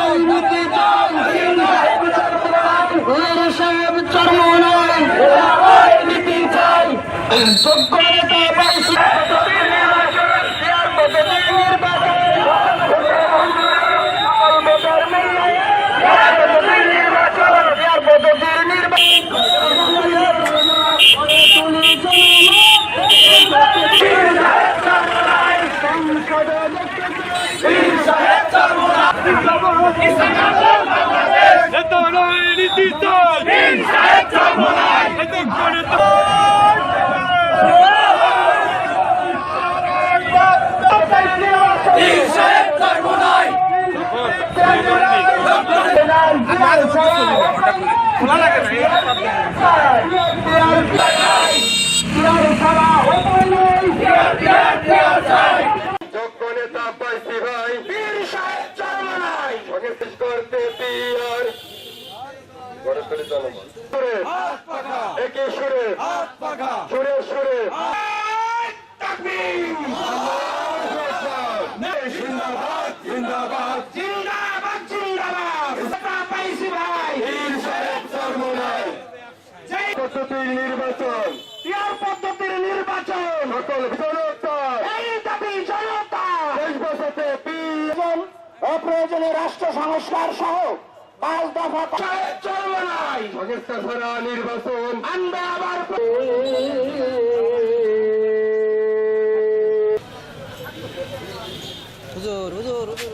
নয় নীতি চাই এত করে তো যোগ্য নেতা পাইছি ভাই বীর সাহেব চরমনাই ওকে শেষ করতে পিয়ার গড়েতলি জনগণ সুরে একই সুরে। সুরে সুরে। জিন্দাবাদ জিন্দাবাদ। জিন্দাবাদ জিন্দাবাদ পাইছি ভাই বীর সাহেব চরমনাই পদ্ধতির নির্বাচন। পদ্ধতির নির্বাচন সকল প্রয়োজনে রাষ্ট্র সংস্কার সহ পাঁচ দফা চলবে নাই নির্বাচন। আমরা আবার হুজুর হুজুর হুজুর।